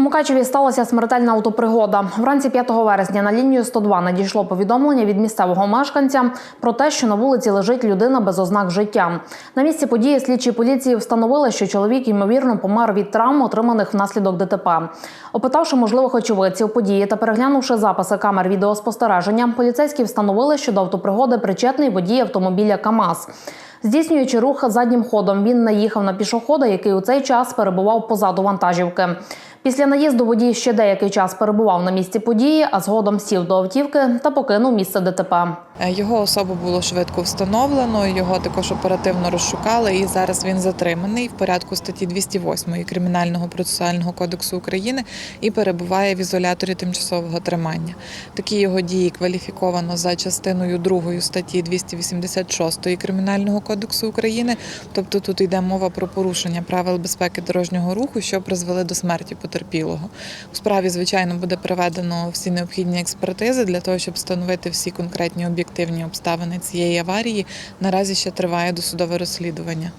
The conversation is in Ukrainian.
Мукачеві сталася смертельна автопригода. Вранці 5 вересня на лінію 102 надійшло повідомлення від місцевого мешканця про те, що на вулиці лежить людина без ознак життя. На місці події слідчі поліції встановили, що чоловік ймовірно помер від травм, отриманих внаслідок ДТП. Опитавши можливих очевидців події та переглянувши записи камер відеоспостереження, поліцейські встановили, що до автопригоди причетний водій автомобіля КАМАЗ. Здійснюючи рух заднім ходом, він наїхав на пішохода, який у цей час перебував позаду вантажівки. Після наїзду водій ще деякий час перебував на місці події, а згодом сів до автівки та покинув місце ДТП. Е, Його особу було швидко встановлено, його також оперативно розшукали, і зараз він затриманий в порядку статті 208 Кримінального процесуального кодексу України і перебуває в ізоляторі тимчасового тримання. Такі його дії кваліфіковано за частиною 2 статті 286 Кримінального кодексу України. Тобто тут йде мова про порушення правил безпеки дорожнього руху, що призвели до смерті потерпілого. У справі, звичайно, буде проведено всі необхідні експертизи для того, щоб встановити всі конкретні об'єктивні обставини цієї аварії. Наразі ще триває досудове розслідування.